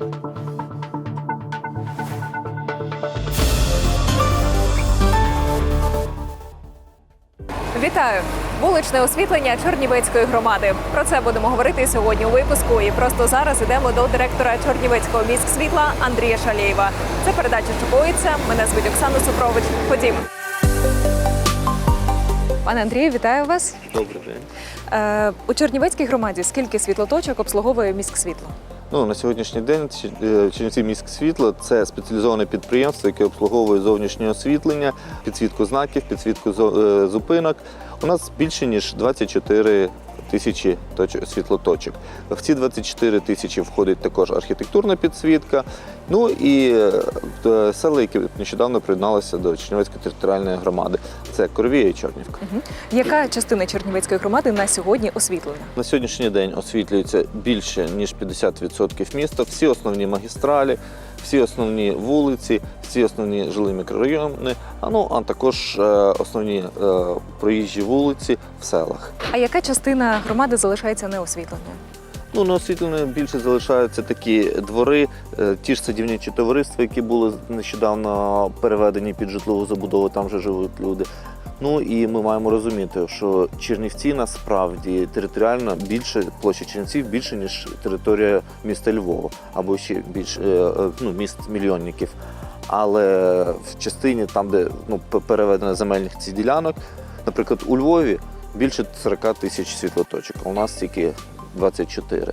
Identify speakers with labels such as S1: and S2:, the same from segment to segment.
S1: Вітаю! Вуличне освітлення Чорнівецької громади. Про це будемо говорити сьогодні у випуску. І просто зараз йдемо до директора Чорнівецького міськсвітла Андрія Шалєєва. Це передача «Шокується». Мене звуть Оксана Супрович. Ходімо. Пане Андрію, вітаю вас.
S2: Добрий день.
S1: Е, у Чернівецькій громаді скільки світлоточок обслуговує міськсвітло?
S2: Ну на сьогоднішній день е, Чернівці міськ світло це спеціалізоване підприємство, яке обслуговує зовнішнє освітлення, підсвітку знаків, підсвітку е, зупинок. У нас більше ніж 24 тисячі світлоточок. В ці 24 тисячі входить також архітектурна підсвітка. Ну і е, села, які нещодавно приєдналися до Чернівецької територіальної громади. Це Коровія і Чорнівка.
S1: Яка частина Чернівецької громади на сьогодні освітлена?
S2: На сьогоднішній день освітлюється більше ніж 50% міста. Всі основні магістралі, всі основні вулиці, всі основні жилі мікрорайони, а ну а також е, основні е, проїжджі вулиці в селах.
S1: А яка частина громади залишається неосвітленою?
S2: Ну, неосвітлені більше залишаються такі двори, е, ті ж садівничі товариства, які були нещодавно переведені під житлову забудову, там вже живуть люди. Ну і ми маємо розуміти, що Чернівці насправді територіально більше площа Чернівців більше ніж територія міста Львова або ще більш е, ну, міст мільйонників. Але в частині там, де ну переведено земельних ці ділянок, наприклад, у Львові більше 40 тисяч світлоточок, а у нас тільки 24.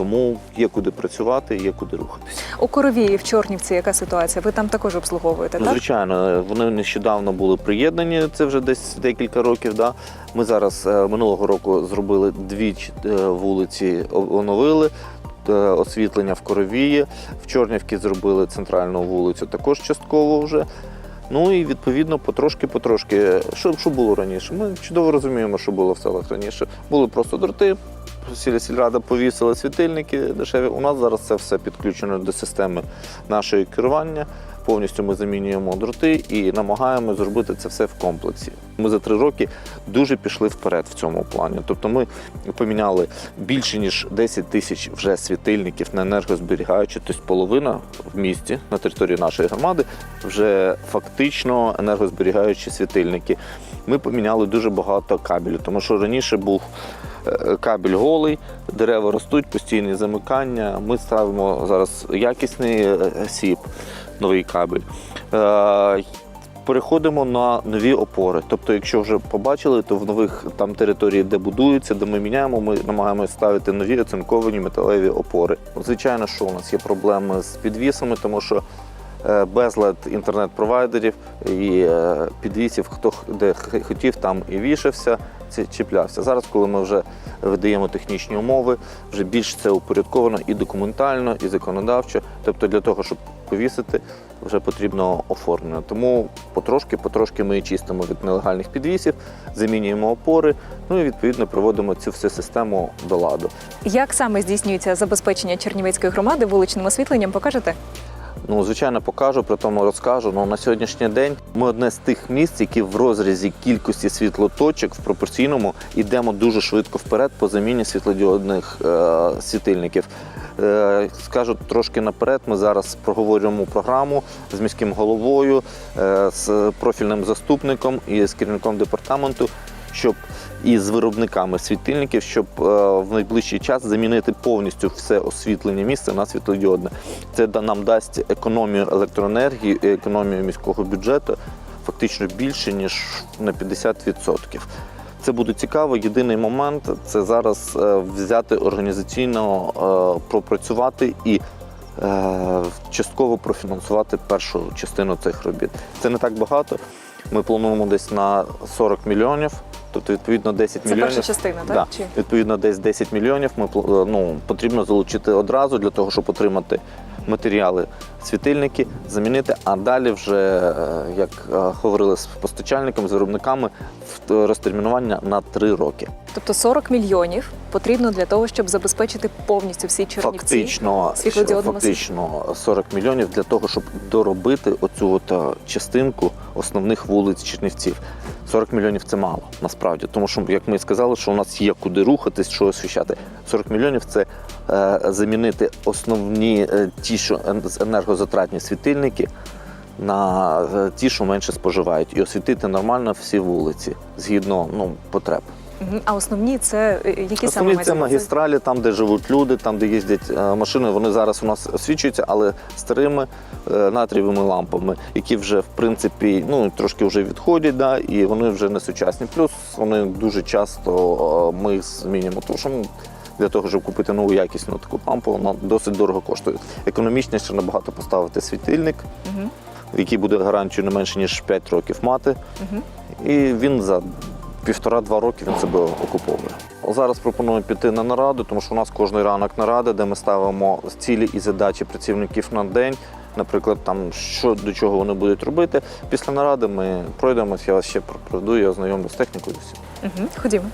S2: Тому є куди працювати, є куди рухатися.
S1: У Коровії в Чорнівці яка ситуація? Ви там також обслуговуєте,
S2: Ну,
S1: так?
S2: звичайно, вони нещодавно були приєднані. Це вже десь декілька років. Да? Ми зараз е, минулого року зробили дві е, вулиці, оновили. е, Освітлення в Коровії, в Чорнівці зробили центральну вулицю також частково вже. Ну і відповідно потрошки-потрошки. Що, що було раніше? Ми чудово розуміємо, що було в селах раніше. Були просто дроти, сіль- сільрада повісила світильники дешеві. У нас зараз це все підключено до системи нашої керування. Повністю ми замінюємо дроти і намагаємося зробити це все в комплексі. Ми за три роки дуже пішли вперед в цьому плані. Тобто ми поміняли більше ніж 10 тисяч вже світильників на енергозберігаючі, тобто половина в місті на території нашої громади вже фактично енергозберігаючі світильники. Ми поміняли дуже багато кабелю, тому що раніше був кабель голий, дерева ростуть, постійні замикання. Ми ставимо зараз якісний е, сіп, новий кабель. Е, Переходимо на нові опори. Тобто, якщо вже побачили, то в нових там території, де будуються, де ми міняємо, ми намагаємося ставити нові оцинковані металеві опори. Звичайно, що у нас є проблеми з підвісами, тому що е, безлад інтернет-провайдерів і е, підвісів, хто де хотів, там і вішався, чіплявся. Зараз, коли ми вже видаємо технічні умови, вже більш це упорядковано і документально, і законодавчо. Тобто для того, щоб повісити, вже потрібно оформлення. Тому потрошки, потрошки ми чистимо від нелегальних підвісів, замінюємо опори, ну і відповідно приводимо цю всю систему до ладу.
S1: Як саме здійснюється забезпечення Чернівецької громади вуличним освітленням? Покажете?
S2: Ну, звичайно, покажу, при тому розкажу. Ну, на сьогоднішній день ми одне з тих місць, які в розрізі кількості світлоточок в пропорційному йдемо дуже швидко вперед по заміні світлодіодних е, світильників. Е, скажу трошки наперед. Ми зараз проговорюємо програму з міським головою, е, з профільним заступником і з керівником департаменту, щоб і з виробниками світильників, щоб е, в найближчий час замінити повністю все освітлення міста на світлодіодне. Це нам дасть економію електроенергії, економію міського бюджету фактично більше ніж на 50%. Це буде цікаво. Єдиний момент це зараз е, взяти організаційно, е, пропрацювати і частково профінансувати першу частину цих робіт. Це не так багато. Ми плануємо десь на 40 мільйонів, тобто відповідно 10
S1: Це
S2: мільйонів.
S1: перша частина, так?
S2: Да.
S1: Чи?
S2: Відповідно, десь 10 мільйонів ми пл- ну, потрібно залучити одразу для того, щоб отримати матеріали, світильники замінити, а далі вже, е, як е, говорили з постачальниками, з виробниками, в- розтермінування на три роки.
S1: Тобто 40 мільйонів потрібно для того, щоб забезпечити повністю всі чернівці.
S2: Фактично, фактично 40 мільйонів для того, щоб доробити оцю от е, частинку основних вулиць Чернівців. 40 мільйонів це мало насправді, тому що, як ми сказали, що у нас є куди рухатись, що освіщати. 40 мільйонів це е, замінити основні е, ті, що ен- енергозатратні світильники. На е, ті, що менше споживають, і освітити нормально всі вулиці згідно ну, потреб.
S1: А основні це е, які саме
S2: це магістралі, там, де живуть люди, там, де їздять е, машини. Вони зараз у нас освічуються, але старими натрієвими лампами, які вже в принципі ну трошки вже відходять, да, і вони вже не сучасні. Плюс вони дуже часто ми їх змінюємо. Тому що ну, для того, щоб купити нову якісну таку лампу, вона досить дорого коштує. Економічніше набагато поставити світильник,
S1: Мгм.
S2: який буде гарантію не менше ніж 5 років мати.
S1: Мгм.
S2: І він за півтора-два роки він себе окуповує. Зараз пропоную піти на нараду, тому що у нас кожний ранок нарада, де ми ставимо цілі і задачі працівників на день. Наприклад, там що до чого вони будуть робити. Після наради ми пройдемось, я вас ще проведу, я ознайомлю з технікою.
S1: Мгм. Ходімо.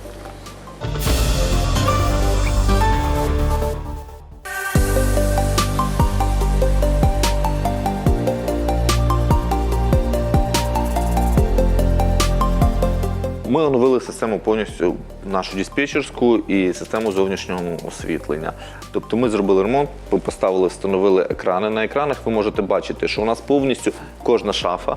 S2: Ми оновили систему повністю нашу диспетчерську і систему зовнішнього освітлення. Тобто ми зробили ремонт, поставили, встановили екрани. На екранах ви можете бачити, що у нас повністю кожна шафа.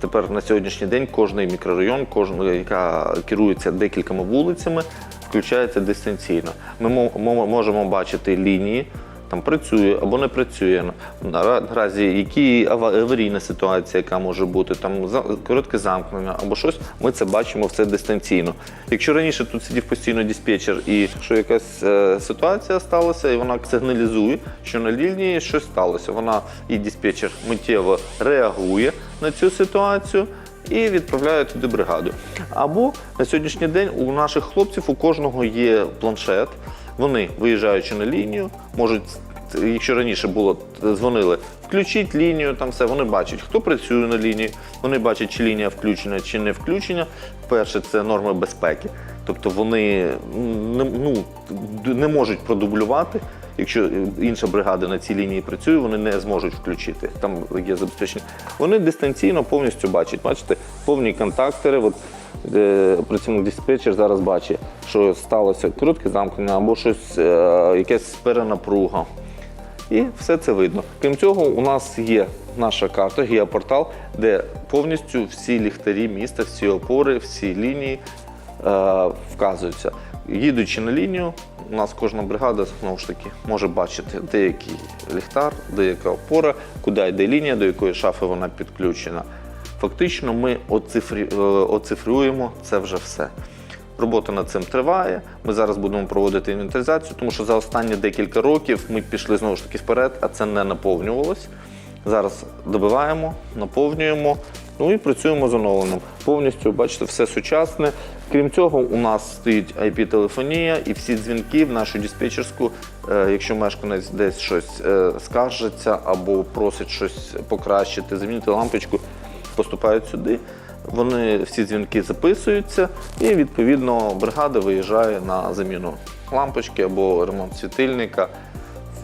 S2: Тепер на сьогоднішній день кожний мікрорайон, кожна, яка керується декількома вулицями, включається дистанційно. Ми мо- мо- можемо бачити лінії, там працює або не працює. Нара- Наразі які ава- аварійна ситуація, яка може бути, там коротке замкнення або щось, ми це бачимо все дистанційно. Якщо раніше тут сидів постійно диспетчер і що якась е, ситуація сталася, і вона сигналізує, що на лінії щось сталося. Вона і диспетчер миттєво реагує на цю ситуацію. І відправляє туди бригаду. Або на сьогоднішній день у наших хлопців у кожного є планшет. Вони, виїжджаючи на лінію, можуть, якщо раніше було дзвонили, включіть лінію, там все. Вони бачать, хто працює на лінії, вони бачать, чи лінія включена, чи не включена. Перше, це норми безпеки. Тобто вони не, ну, не можуть продублювати. Якщо інша бригада на цій лінії працює, вони не зможуть включити. Там є забезпечення. Вони дистанційно повністю бачать. Бачите, повні контактори. От, працівник диспетчер зараз бачить, що сталося коротке замкнення або щось, е, якась перенапруга. І все це видно. Крім цього, у нас є наша карта, геопортал, де повністю всі ліхтарі міста, всі опори, всі лінії е, вказуються. Їдучи на лінію, у нас кожна бригада знову ж таки може бачити деякий ліхтар, деяка опора, куди йде лінія, до якої шафи вона підключена. Фактично, ми оцифрі, е, це вже все. Робота над цим триває. Ми зараз будемо проводити інвентаризацію, тому що за останні декілька років ми пішли знову ж таки вперед, а це не наповнювалось. Зараз добиваємо, наповнюємо, ну і працюємо з оновленням. Повністю, бачите, все сучасне. Крім цього, у нас стоїть IP-телефонія і всі дзвінки в нашу диспетчерську. е, Якщо мешканець десь щось е, скаржиться або просить щось покращити, замінити лампочку, поступають сюди. Вони всі дзвінки записуються, і відповідно бригада виїжджає на заміну лампочки або ремонт світильника.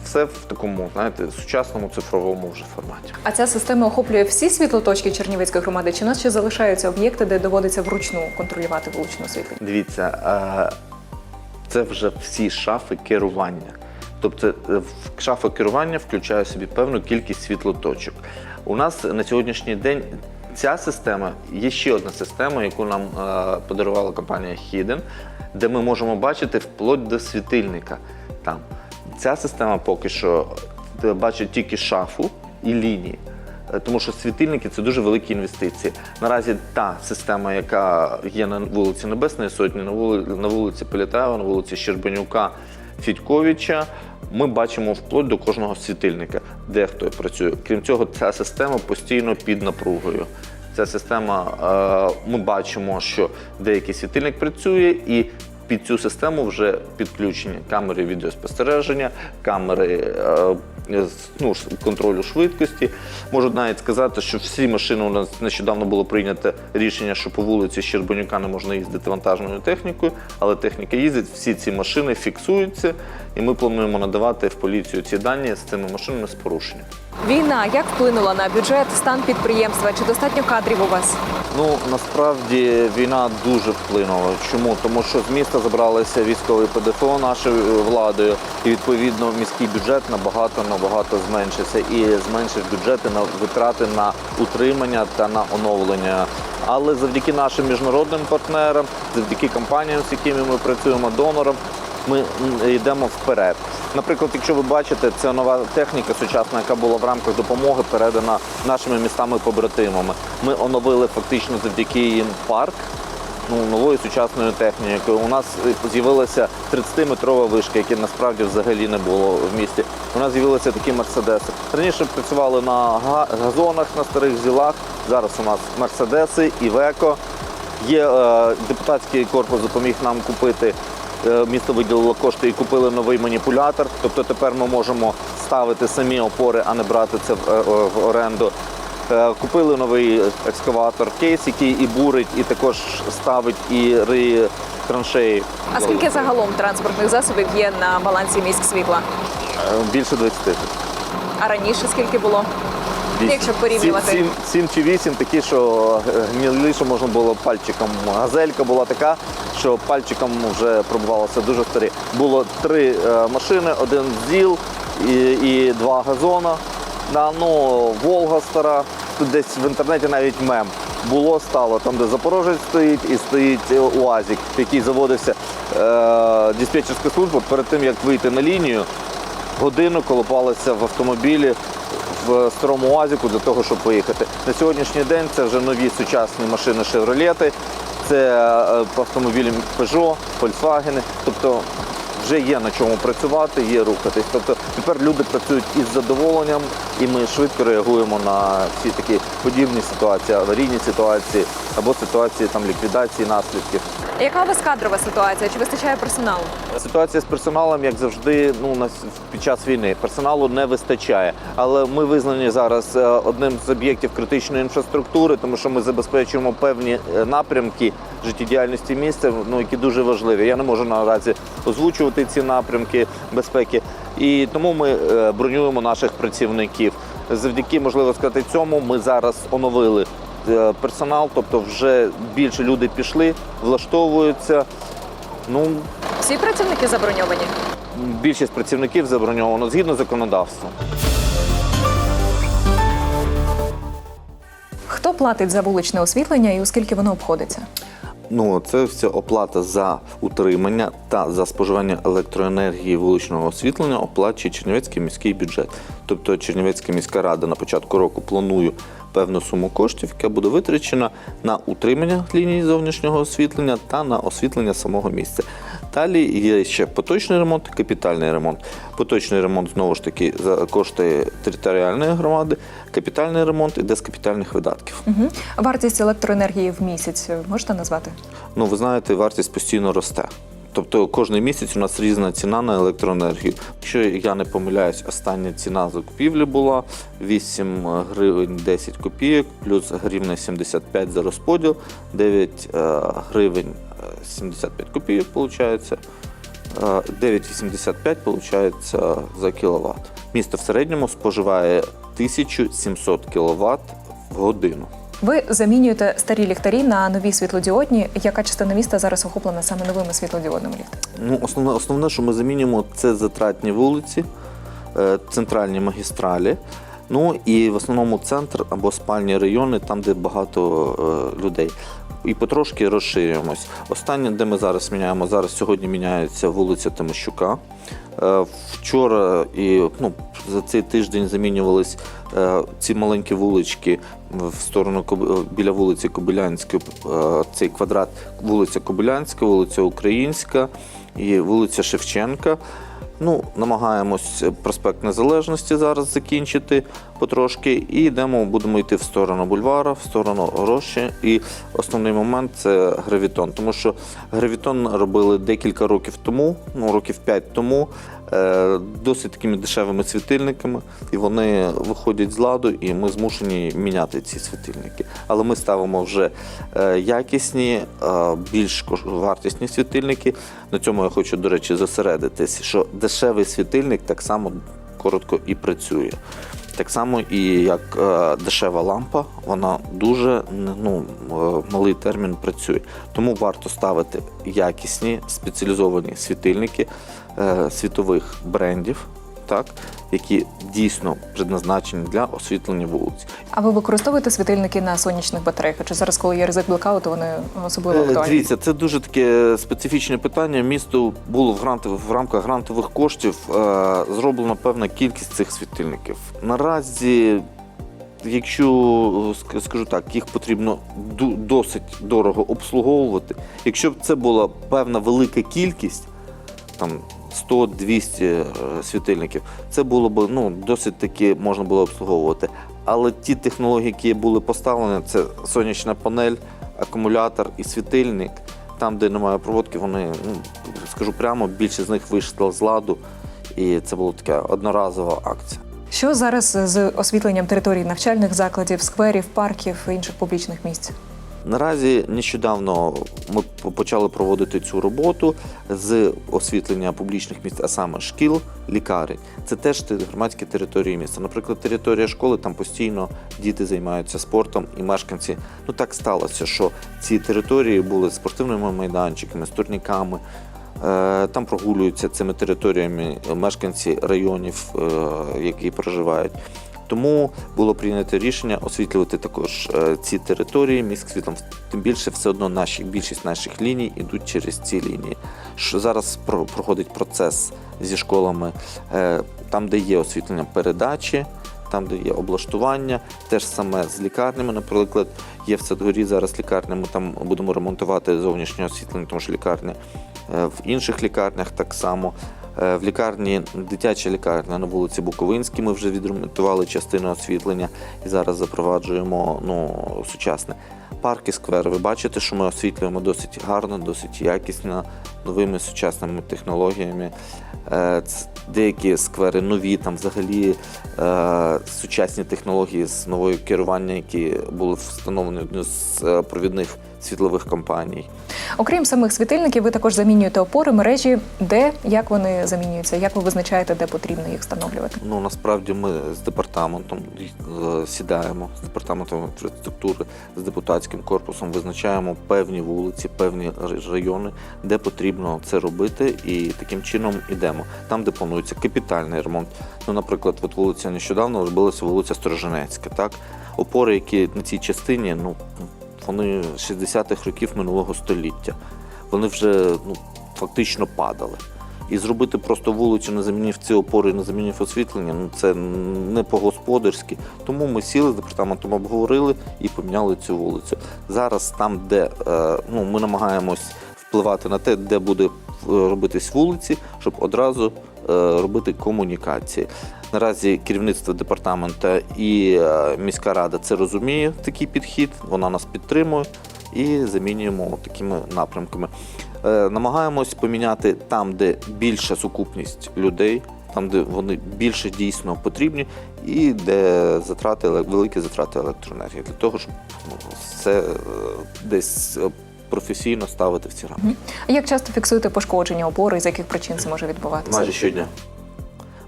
S2: Все в такому, знаєте, сучасному цифровому вже форматі.
S1: А ця система охоплює всі світлоточки Чернівецької громади? Чи у нас ще залишаються об'єкти, де доводиться вручну контролювати вуличне освітлення?
S2: Дивіться, е, це вже всі шафи керування. Тобто е, в шафа керування включає в собі певну кількість світлоточок. У нас на сьогоднішній день ця система є ще одна система, яку нам е, подарувала компанія Hidden, де ми можемо бачити вплоть до світильника. Там ця система поки що бачить тільки шафу і лінії. Е, Тому що світильники це дуже великі інвестиції. Наразі та система, яка є на вулиці Небесної Сотні, на вулиці Політаєва, на вулиці Щербанюка, Фідьковича, ми бачимо вплоть до кожного світильника, де хто працює. Крім цього, ця система постійно під напругою. Ця система, е, ми бачимо, що деякий світильник працює і. Під цю систему вже підключені камери відеоспостереження, камери е, ну, контролю швидкості. Можу навіть сказати, що всі машини у нас нещодавно було прийнято рішення, що по вулиці Щербанюка не можна їздити вантажною технікою, але техніка їздить, всі ці машини фіксуються, і ми плануємо надавати в поліцію ці дані з цими машинами з порушенням.
S1: Війна як вплинула на бюджет, стан підприємства? Чи достатньо кадрів у вас?
S2: Ну насправді війна дуже вплинула. Чому? Тому що з міста забралися військові ПДФО нашою владою, і відповідно міський бюджет набагато набагато зменшився і зменшив бюджети на витрати на утримання та на оновлення. Але завдяки нашим міжнародним партнерам, завдяки компаніям, з якими ми працюємо, донорам, ми йдемо вперед. Наприклад, якщо ви бачите, це нова техніка сучасна, яка була в рамках допомоги передана нашими містами-побратимами. Ми оновили фактично завдяки їм парк. Ну, новою сучасною технікою. У нас е, з'явилася 30-метрова вишка, які насправді взагалі не було в місті. У нас з'явилися такі мерседеси. Раніше працювали на газонах, на старих зілах. Зараз у нас мерседеси, івеко. Є е, депутатський корпус допоміг нам купити. Е, Місто виділило кошти і купили новий маніпулятор. Тобто тепер ми можемо ставити самі опори, а не брати це в, е, оренду. Е, Купили новий екскаватор кейс, який і бурить, і також ставить і риє траншеї.
S1: А скільки загалом транспортних засобів є на балансі міськ світла?
S2: Більше 20 тисяч.
S1: А раніше скільки було? Якщо порівнювати.
S2: Сім, сім чи вісім такі, що е, гниліше можна було пальчиком. Газелька була така, що пальчиком вже пробувалося дуже старі. Було три е, машини, один ЗІЛ і, і два газона. Да, ну, Волга стара, тут десь в інтернеті навіть мем. Було стало там, де Запорожець стоїть, і стоїть е, УАЗик, який заводився е, диспетчерська служба перед тим, як вийти на лінію годину колопалися в автомобілі в старому УАЗіку для того, щоб поїхати. На сьогоднішній день це вже нові сучасні машини Chevrolet, це е, автомобілі Peugeot, Volkswagen. Тобто вже є на чому працювати, є рухатись. Тобто тепер люди працюють із задоволенням, і ми швидко реагуємо на всі такі подібні ситуації, аварійні ситуації або ситуації там ліквідації наслідків.
S1: Яка у вас кадрова ситуація? Чи вистачає персоналу?
S2: Ситуація з персоналом, як завжди, ну на під час війни персоналу не вистачає. Але ми визнані зараз е, одним з об'єктів критичної інфраструктури, тому що ми забезпечуємо певні е, напрямки життєдіяльності міста, ну які дуже важливі. Я не можу наразі озвучувати ці напрямки безпеки, і тому ми е, бронюємо наших працівників. Завдяки можливо сказати цьому, ми зараз оновили персонал, тобто вже більше люди пішли, влаштовуються. Ну,
S1: Всі працівники заброньовані.
S2: Більшість працівників заброньовано згідно законодавства.
S1: Хто платить за вуличне освітлення і у скільки воно обходиться?
S2: Ну, це все оплата за утримання та за споживання електроенергії вуличного освітлення оплачує Чернівецький міський бюджет. Тобто Чернівецька міська рада на початку року планує певну суму коштів, яка буде витрачена на утримання лінії зовнішнього освітлення та на освітлення самого місця. Далі є ще поточний ремонт, капітальний ремонт. Поточний ремонт знову ж таки за кошти територіальної громади, капітальний ремонт іде з капітальних видатків.
S1: Угу. Вартість електроенергії в місяць можете назвати?
S2: Ну, ви знаєте, вартість постійно росте. Тобто кожен місяць у нас різна ціна на електроенергію. Якщо я не помиляюсь, остання ціна закупівлі була 8 гривень 10 копійок, плюс гривня 75 за розподіл, 9 е, гривень е, 75 копійок, виходить. 9,85 виходить за кіловат. Місто в середньому споживає 1700 кВт в годину.
S1: Ви замінюєте старі ліхтарі на нові світлодіодні. Яка частина міста зараз охоплена саме новими світлодіодними ліхтарями?
S2: Ну, основне, основне, що ми замінюємо, це затратні вулиці, е, центральні магістралі. Ну і в основному центр або спальні райони, там, де багато е, людей. І потрошки розширюємось. Останнє, де ми зараз міняємо, зараз сьогодні міняється вулиця Тимощука. Е, Вчора і ну, за цей тиждень замінювались ці маленькі вулички в сторону біля вулиці Кобилянської, е, цей квадрат вулиця Кобилянська, вулиця Українська і вулиця Шевченка. Ну, намагаємось проспект Незалежності зараз закінчити потрошки, і йдемо, будемо йти в сторону бульвара, в сторону Рощі. І основний момент це гравітон. Тому що гравітон робили декілька років тому, ну років 5 тому. Е, досить такими дешевими світильниками, і вони виходять з ладу, і ми змушені міняти ці світильники. Але ми ставимо вже е, якісні, е, більш вартісні світильники. На цьому я хочу, до речі, зосередитись, що дешевий світильник так само коротко і працює. Так само і як е, дешева лампа, вона дуже ну, е, малий термін працює. Тому варто ставити якісні спеціалізовані світильники е, світових брендів, так, які дійсно предназначені для освітлення вулиць.
S1: А ви використовуєте світильники на сонячних батареях? Чи зараз, коли є ризик блекауту, вони особливо
S2: Е,
S1: актуальні?
S2: Дивіться, це дуже таке специфічне питання. Місту було в грантових в рамках грантових коштів е, зроблена певна кількість цих світильників. Наразі, якщо е, скажу так, їх потрібно досить дорого обслуговувати. Якщо б це була певна велика кількість, там 100-200 е, світильників, це було б ну, досить таки можна було обслуговувати. Але ті технології, які були поставлені, це сонячна панель, акумулятор і світильник. Там, де немає проводки, вони, ну, скажу прямо, більше з них вийшло з ладу. І це була така одноразова акція.
S1: Що зараз з освітленням територій навчальних закладів, скверів, парків і інших публічних місць?
S2: Наразі нещодавно ми почали проводити цю роботу з освітлення публічних місць, а саме шкіл, лікарень. Це теж громадські території міста. Наприклад, територія школи там постійно діти займаються спортом і мешканці. Ну так сталося, що ці території були спортивними майданчиками, з турніками. Е, Там прогулюються цими територіями мешканці районів, е, які проживають. Тому було прийнято рішення освітлювати також е, ці території міськ світлом. Тим більше все одно наші більшість наших ліній йдуть через ці лінії. Що зараз про- проходить процес зі школами, е, там, де є освітлення передачі, там, де є облаштування, теж саме з лікарнями. Наприклад, є в Садгорі зараз лікарня, ми там будемо ремонтувати зовнішнє освітлення, тому що лікарня е, в інших лікарнях так само. Е, В лікарні, дитяча лікарня на вулиці Буковинській, ми вже відремонтували частину освітлення і зараз запроваджуємо ну, сучасне. Парки, сквери. Ви бачите, що ми освітлюємо досить гарно, досить якісно, новими сучасними технологіями. Е, Деякі сквери нові, там взагалі е, сучасні технології з новою керування, які були встановлені однією з провідних світлових компаній.
S1: Окрім самих світильників, ви також замінюєте опори, мережі. Де як вони замінюються? Як ви визначаєте, де потрібно їх встановлювати?
S2: Ну насправді ми з департаментом е, сідаємо з департаментом інфраструктури, з депутатським корпусом, визначаємо певні вулиці, певні райони, де потрібно це робити, і таким чином йдемо. Там, де планується капітальний ремонт. Ну, наприклад, от вулиця нещодавно робилася вулиця Сторожинецька. Так, опори, які на цій частині, ну вони 60-х років минулого століття. Вони вже ну фактично падали. І зробити просто вулицю, не замінив ці опори, не замінив освітлення, ну це не по-господарськи. Тому ми сіли з департаментом, обговорили і поміняли цю вулицю. Зараз там, де е, ну, ми намагаємось впливати на те, де буде е, робитись вулиці, щоб одразу робити комунікації. Наразі керівництво департамента і е, міська рада це розуміє, такий підхід, вона нас підтримує і замінюємо такими напрямками. Е, Намагаємось поміняти там, де більша сукупність людей, там, де вони більше дійсно потрібні, і де затрати великі затрати електроенергії для того, щоб ну, все е, десь е, професійно ставити в ці рамки.
S1: А Як часто фіксуєте пошкодження опори, з яких причин це може відбуватися?
S2: Майже щодня.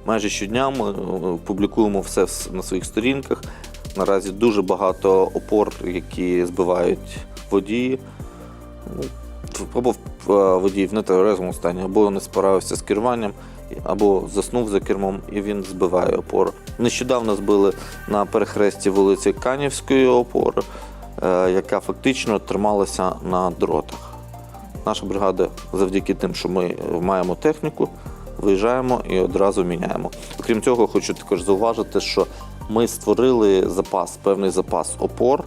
S2: Майже щодня ми е, публікуємо все на своїх сторінках. Наразі дуже багато опор, які збивають водії. Ну, Або в- е, водій в нетверезому стані, або не справився з керуванням, або заснув за кермом і він збиває опору. Нещодавно збили на перехресті вулиці Канівської опори, яка фактично трималася на дротах. Наша бригада завдяки тим, що ми маємо техніку, виїжджаємо і одразу міняємо. Окрім цього, хочу також зауважити, що ми створили запас, певний запас опор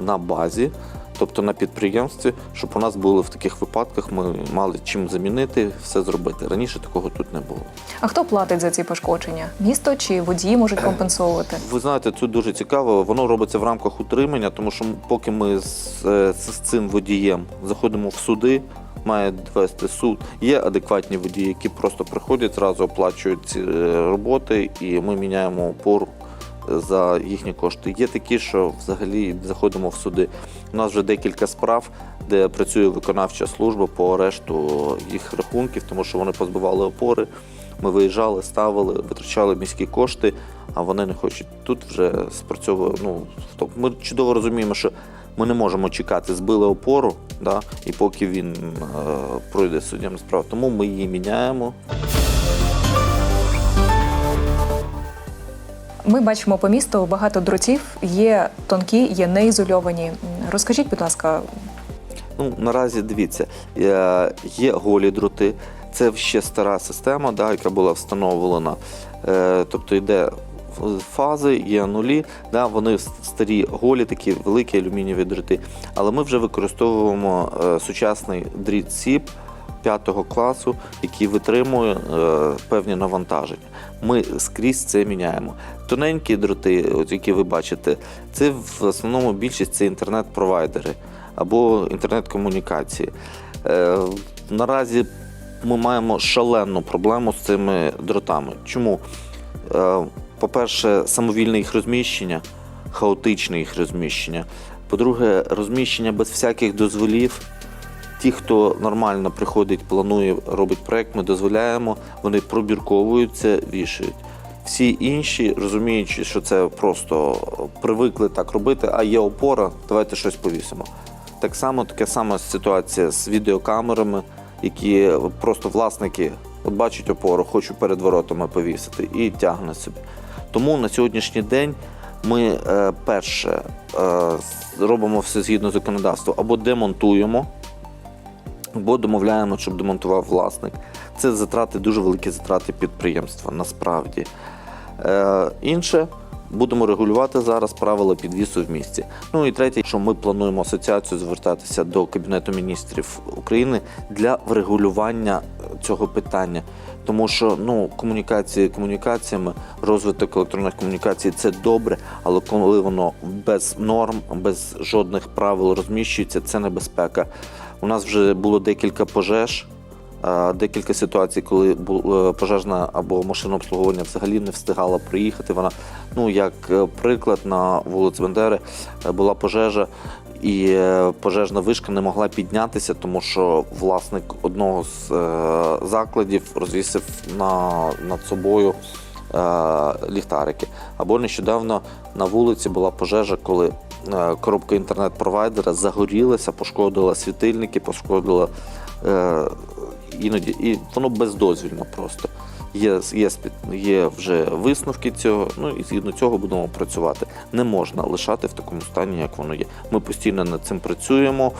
S2: на базі, тобто на підприємстві, щоб у нас було в таких випадках, ми мали чим замінити, все зробити. Раніше такого тут не було.
S1: А хто платить за ці пошкодження? Місто чи водії можуть компенсовувати?
S2: Ви знаєте, це дуже цікаво. Воно робиться в рамках утримання, тому що поки ми з, е, з цим водієм заходимо в суди, має довести суд. Є адекватні водії, які просто приходять, зразу оплачують ці е, роботи, і ми міняємо опору за їхні кошти. Є такі, що взагалі заходимо в суди. У нас вже декілька справ, де працює виконавча служба по арешту їх рахунків, тому що вони позбивали опори. Ми виїжджали, ставили, витрачали міські кошти, а вони не хочуть. Тут вже спрацьовує. Ну тобто ми чудово розуміємо, що ми не можемо чекати, збили опору, да, і поки він е, пройде суддям справу. Тому ми її міняємо.
S1: Ми бачимо по місту багато дротів, є тонкі, є неізольовані. Розкажіть, будь ласка,
S2: Ну, наразі дивіться, е, є голі дроти. Це ще стара система, да, яка була встановлена. Е, Тобто йде фази, є нулі, да, вони старі голі, такі великі алюмінієві дроти. Але ми вже використовуємо е, сучасний дріт СІП п'ятого класу, який витримує певні навантаження. Ми скрізь це міняємо. Тоненькі дроти, от які ви бачите, це в основному більшість це інтернет-провайдери або інтернет-комунікації. Е, наразі ми маємо шалену проблему з цими дротами. Чому? Е, по-перше, самовільне їх розміщення, хаотичне їх розміщення. По-друге, розміщення без всяких дозволів. Ті, хто нормально приходить, планує, робить проект, ми дозволяємо, вони пробірковуються, вішають. Всі інші, розуміючи, що це просто привикли так робити, а є опора, давайте щось повісимо. Так само така сама ситуація з відеокамерами, які просто власники от бачать опору, хочу перед воротами повісити і тягне собі. Тому на сьогоднішній день ми е, перше е, робимо все згідно законодавства або демонтуємо, або домовляємо, щоб демонтував власник. Це затрати, дуже великі затрати підприємства насправді. Е, інше будемо регулювати зараз правила підвісу в місті. Ну і третє, що ми плануємо асоціацію звертатися до Кабінету міністрів України для врегулювання цього питання. Тому що ну комунікації комунікаціями, розвиток електронних комунікацій це добре, але коли воно без норм, без жодних правил розміщується, це небезпека. У нас вже було декілька пожеж. Декілька ситуацій, коли е, пожежна або машина обслуговування взагалі не встигала приїхати. Вона, ну як е, приклад, на вулиці Бендери е, була пожежа, і пожежна вишка не могла піднятися, тому що власник одного з закладів розвісив на, над собою ліхтарики. Або нещодавно на вулиці була пожежа, коли коробка інтернет-провайдера загорілася, пошкодила світильники, пошкодила іноді, і воно бездозвільно просто. Є, є, є вже висновки цього, ну і згідно цього будемо працювати. Не можна лишати в такому стані, як воно є. Ми постійно над цим працюємо.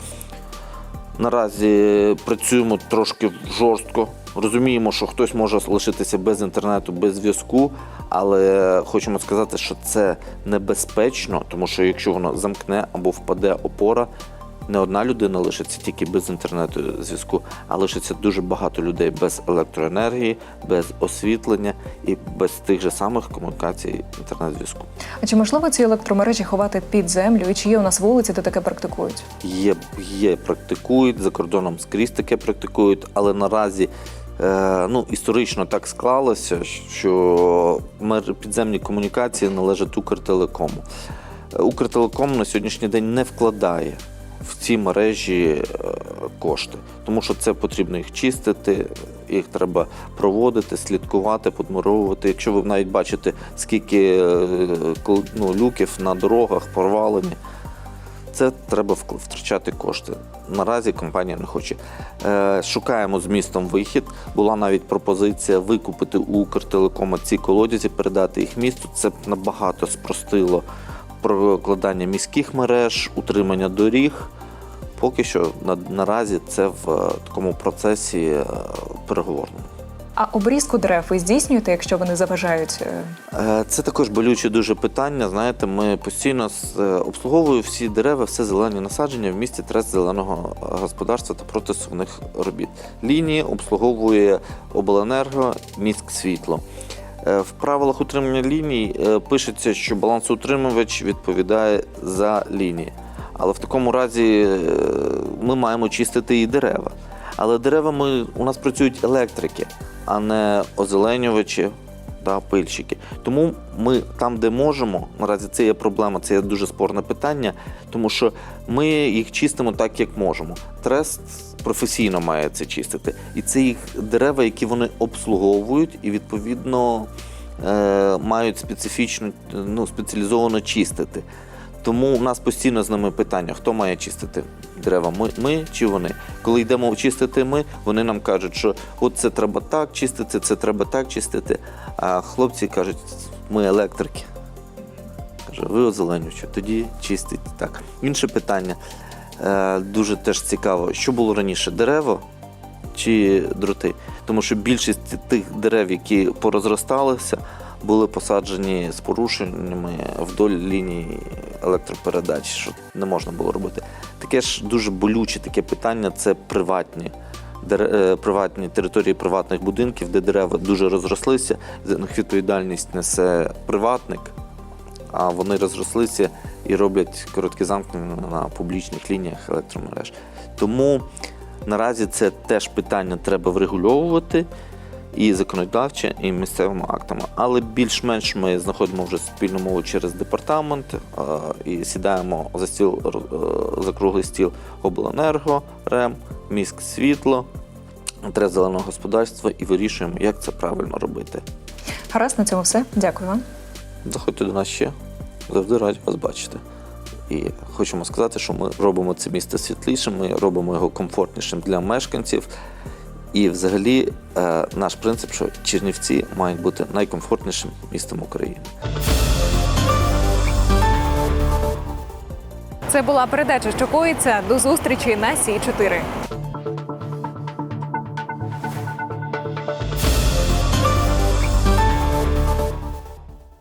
S2: Наразі працюємо трошки жорстко. Розуміємо, що хтось може лишитися без інтернету, без зв'язку, але хочемо сказати, що це небезпечно, тому що якщо воно замкне або впаде опора, не одна людина лишиться тільки без інтернету зв'язку, а лишиться дуже багато людей без електроенергії, без освітлення і без тих же самих комунікацій інтернет-зв'язку.
S1: а чи можливо ці електромережі ховати під землю? І чи є у нас вулиці, де таке практикують?
S2: Є, є, практикують, за кордоном скрізь таке практикують, але наразі е, ну, історично так склалося, що підземні комунікації належать Укртелекому. Укртелеком на сьогоднішній день не вкладає в ці мережі е, кошти, тому що це потрібно їх чистити, їх треба проводити, слідкувати, подмуровувати. Якщо ви навіть бачите, скільки е, ну, люків на дорогах провалені, це треба втрачати кошти. Наразі компанія не хоче. Е, шукаємо з містом вихід. Була навіть пропозиція викупити у Укртелекома ці колодязі, передати їх місту. Це б набагато спростило прокладання міських мереж, утримання доріг. Поки що на, наразі це в е, такому процесі е, переговорному.
S1: А обрізку дерев ви здійснюєте, якщо вони заважають? е,
S2: Це також болюче дуже питання. Знаєте, ми постійно обслуговуємо всі дерева, все зелені насадження в місті трест зеленого господарства та протисувних робіт. Лінії обслуговує обленерго, міськ світло. Е, В правилах утримання ліній е, пишеться, що балансоутримувач відповідає за лінії. Але в такому разі е, ми маємо чистити і дерева. Але деревами у нас працюють електрики, а не озеленювачі та пильщики. Тому ми там, де можемо, наразі це є проблема, це є дуже спорне питання, тому що ми їх чистимо так, як можемо. Трест професійно має це чистити. І це їх дерева, які вони обслуговують, і відповідно е, мають специфічно, ну, спеціалізовано чистити. Тому у нас постійно з ними питання: хто має чистити дерева? Ми, ми чи вони? Коли йдемо чистити ми, вони нам кажуть, що от це треба так чистити, це треба так чистити. А хлопці кажуть, ми електрики. Каже, ви озеленюючі, тоді чистить так. Інше питання дуже теж цікаво, що було раніше: дерево чи дроти? Тому що більшість тих дерев, які порозросталися, були посаджені з порушеннями вдоль лінії електропередач, що не можна було робити. Таке ж дуже болюче таке питання це приватні. е, Приватні території приватних будинків, де дерева дуже розрослися, за них відповідальність несе приватник, а вони розрослися і роблять короткі замкнення на публічних лініях електромереж. Тому наразі це теж питання треба врегульовувати і законодавче, і місцевими актами. Але більш-менш ми знаходимо вже спільну мову через департамент е, і сідаємо за стіл е, за круглий стіл обленерго, РЕМ, міськ світло, Трес зеленого господарства і вирішуємо, як це правильно робити.
S1: Гаразд, на цьому все. Дякую вам.
S2: Заходьте до нас ще. Завжди раді вас бачити. І хочемо сказати, що ми робимо це місто світлішим, ми робимо його комфортнішим для мешканців. І взагалі е, наш принцип, що Чернівці мають бути найкомфортнішим містом України.
S1: Це була передача, що коїться. До зустрічі на Сі 4